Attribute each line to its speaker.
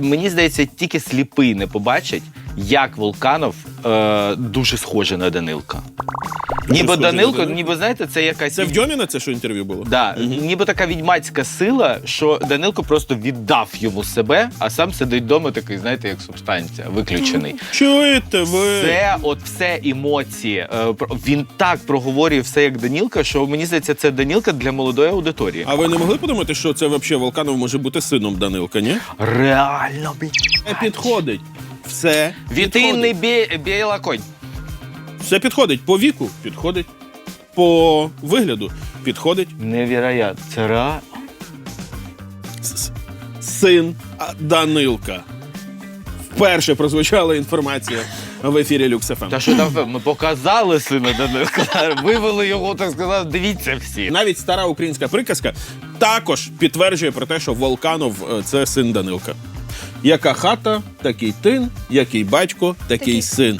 Speaker 1: мені здається, тільки сліпий не побачить, як Волканов е, дуже схожий на Данилка. Ніби Данилко, ніби знаєте, це якась
Speaker 2: Це в Дьоміна це що інтерв'ю було?
Speaker 1: Да, ніби така відьмацька сила, що Данилко просто віддав йому себе, а сам сидить вдома такий, знаєте, як субстанція, виключений.
Speaker 2: Чуєте ви?
Speaker 1: Це от все емоції. Е, про- Він так проговорює все як Данілка, що мені здається, це Данілка для молодої аудиторії.
Speaker 2: А ви не могли подумати, що це взагалі Волканов може бути сином Данилка, ні?
Speaker 1: Реально, блін.
Speaker 2: Все підходить. Все
Speaker 1: Вітинний бі... біла конь.
Speaker 2: Все підходить. По віку підходить. По вигляду підходить.
Speaker 1: Невероятно. Це реально.
Speaker 2: С- Син а, Данилка. Вперше прозвучала інформація в ефірі Ем. Люкс ФМ.
Speaker 1: Та що там, ми показали сина Данилка, вивели його, так сказав, дивіться всі.
Speaker 2: Навіть стара українська приказка також підтверджує про те, що Волканов е, це син Данилка. Яка хата, такий тин, який батько, такий син.